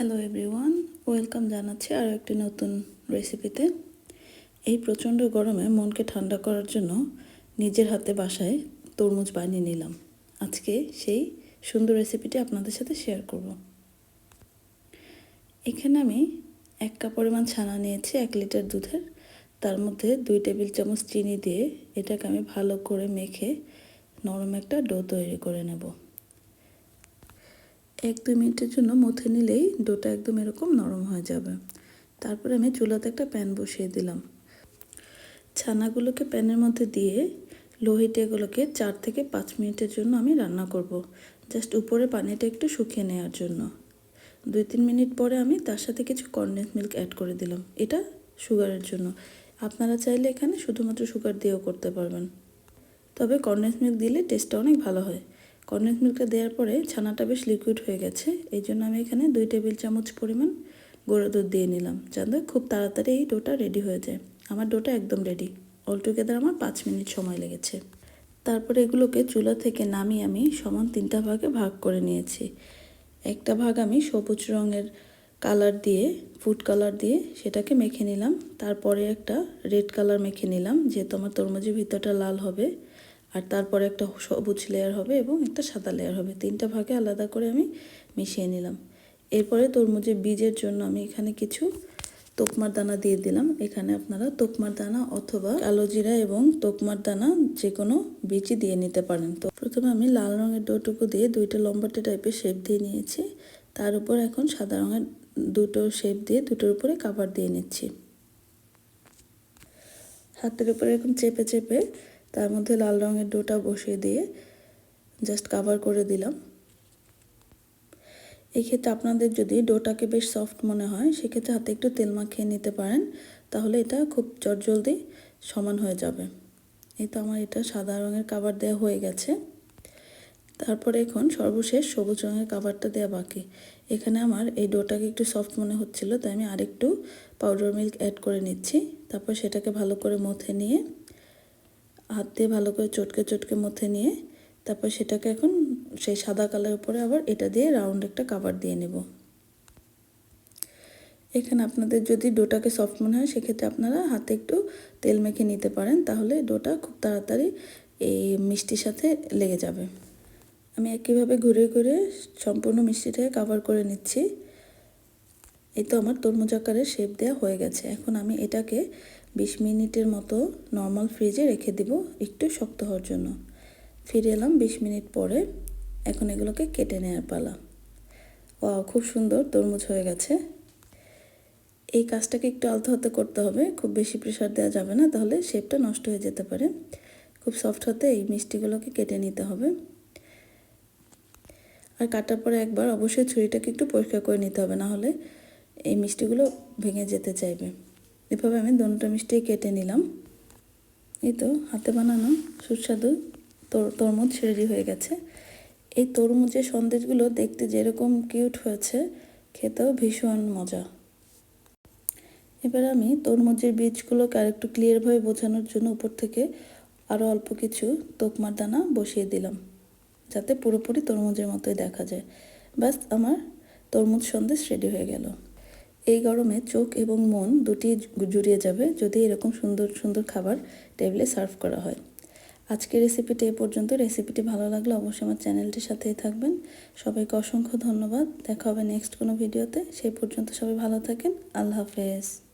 Hello everyone welcome জানাচ্ছি আরও একটি নতুন রেসিপিতে এই প্রচণ্ড গরমে মনকে ঠান্ডা করার জন্য নিজের হাতে বাসায় তরমুজ বানিয়ে নিলাম। আজকে সেই সুন্দর রেসিপিটি আপনাদের সাথে শেয়ার করব। এখানে আমি এক কাপ পরিমাণ ছানা নিয়েছি, এক লিটার দুধের। তার মধ্যে দুই টেবিল চামচ চিনি দিয়ে এটাকে আমি ভালো করে মেখে নরম একটা ডো তৈরি করে নেব। এক দুই মিনিটের জন্য মথে নিলেই ডোটা একদম এরকম নরম হয়ে যাবে। তারপরে আমি চুলাতে একটা প্যান বসিয়ে দিলাম। ছানাগুলোকে প্যানের মধ্যে দিয়ে লোহিটে এগুলোকে চার থেকে পাঁচ মিনিটের জন্য আমি রান্না করব। জাস্ট উপরে পানিটা একটু শুকিয়ে নেওয়ার জন্য। দুই তিন মিনিট পরে আমি তার সাথে কিছু কর্নেস মিল্ক অ্যাড করে দিলাম। এটা সুগারের জন্য। আপনারা চাইলে এখানে শুধুমাত্র সুগার দিয়েও করতে পারবেন। তবে কর্নেস মিল্ক দিলে টেস্টটা অনেক ভালো হয়। কর্নেস মিল্কটা দেওয়ার পরে ছানাটা বেশ লিকুইড হয়ে গেছে। এই জন্য আমি এখানে দুই টেবিল চামচ পরিমাণ গুঁড়ো দুধ দিয়ে নিলাম। যাতে খুব তাড়াতাড়ি এই ডোটা রেডি হয়ে যায়। আমার ডোটা একদম রেডি অল টুগেদার আমার পাঁচ মিনিট সময় লেগেছে। তারপরে এগুলোকে চুলা থেকে নামিয়ে আমি সমান তিনটা ভাগে ভাগ করে নিয়েছি। একটা ভাগ আমি সবুজ রঙের কালার দিয়ে ফুড কালার দিয়ে সেটাকে মেখে নিলাম। তারপরে একটা রেড কালার মেখে নিলাম, যেহেতু আমার তরমুজের ভিতরটা লাল হবে। আর তারপরে একটা সবুজ লেয়ার হবে এবং একটা সাদা লেয়ার হবে। তিনটা ভাগে আলাদা করে আমি মিশিয়ে নিলাম। এরপরে তরমুজের বীজের জন্য আমি এখানে কিছু তোকমার দানা দিয়ে দিলাম। এখানে আপনারা তোকমার দানা অথবা কালো জিরা এবং তোকমার দানা যে কোনো বীজই দিয়ে নিতে পারেন। তো প্রথমে আমি লাল রঙের ডোটুকু দিয়ে দুইটা লম্বাটে টাইপের শেপ দিয়ে নিয়েছি। তার উপর এখন সাদা রঙের দুটো শেপ দিয়ে দুটোর উপরে কাভার দিয়ে নিচ্ছি। হাতের উপরে এরকম চেপে চেপে তার মধ্যে লাল রঙের ডোটা বসিয়ে দিয়ে জাস্ট কাভার করে দিলাম। এই ক্ষেত্রে আপনাদের যদি ডোটাকে বেশ সফট মনে হয়, সেক্ষেত্রে হাতে একটু তেল মাখিয়ে নিতে পারেন, তাহলে এটা খুব জলদি সমান হয়ে যাবে। এই তো আমার এটা সাদা রঙের কাভার দেওয়া হয়ে গেছে। তারপরে এখন সর্বশেষ সবুজ রঙের কাভারটা দেওয়া বাকি। এখানে আমার এই ডোটাকে একটু সফট মনে হচ্ছিল, তাই আমি আরেকটু পাউডার মিল্ক অ্যাড করে নিচ্ছি। তারপর সেটাকে ভালো করে মথে নিয়ে হাত দিয়ে ভালো করে চটকে চটকে মথে নিয়ে তারপর সেটাকে এখন সেই সাদা কালার উপরে আবার এটা দিয়ে রাউন্ড একটা কাভার দিয়ে নেব। এখানে আপনাদের যদি ডোটাকে সফট মনে হয়, সেক্ষেত্রে আপনারা হাতে একটু তেল মেখে নিতে পারেন, তাহলে ডোটা খুব তাড়াতাড়ি এই মিষ্টির সাথে লেগে যাবে। আমি একইভাবে ঘুরে ঘুরে সম্পূর্ণ মিষ্টিটাকে কাভার করে নিচ্ছি। এই তো আমার তরমুজ আকারের শেপ দেওয়া হয়ে গেছে। এখন আমি এটাকে বিশ মিনিটের মতো নর্মাল ফ্রিজে রেখে দিব একটু শক্ত হওয়ার জন্য। ফিরে এলাম বিশ মিনিট পরে, এখন এগুলোকে কেটে নেওয়ার পালা। ও খুব সুন্দর, তরমুজ হয়ে গেছে। এই কাজটাকে একটু আলতো হাতে করতে হবে, খুব বেশি প্রেশার দেওয়া যাবে না, তাহলে শেপটা নষ্ট হয়ে যেতে পারে। খুব সফট হতে এই মিষ্টিগুলোকে কেটে নিতে হবে। আর কাটার পরে একবার অবশ্যই ছুরিটাকে একটু পরিষ্কার করে নিতে হবে না হলে এই মিষ্টিগুলো ভেঙে যেতে চাইবে। এভাবে আমি দোনোটা মিষ্টি কেটে নিলাম। এই তো, হাতে বানানো সুস্বাদু তরমুজ রেডি হয়ে গেছে। এই তরমুজের সন্দেশগুলো দেখতে যেরকম কিউট হয়েছে, খেতেও ভীষণ মজা। এবার আমি তরমুজের বীজগুলোকে আরেকটু ক্লিয়ারভাবে বোঝানোর জন্য উপর থেকে আরও অল্প কিছু তোকমার দানা বসিয়ে দিলাম, যাতে পুরোপুরি তরমুজের মতোই দেখা যায়। ব্যাস, আমার তরমুজ সন্দেশ রেডি হয়ে গেল। এই গরমে চোখ এবং মন দুটি জুড়িয়ে যাবে যদি এরকম সুন্দর সুন্দর খাবার টেবিলে সার্ভ করা হয়। আজকের রেসিপিটি এ পর্যন্ত। রেসিপিটি ভালো লাগলে অবশ্যই আমার চ্যানেলটির সাথেই থাকবেন। সবাইকে অসংখ্য ধন্যবাদ। দেখা হবে নেক্সট কোনো ভিডিওতে সেই পর্যন্ত সবাই ভালো থাকেন। আল্লাহ হাফেজ।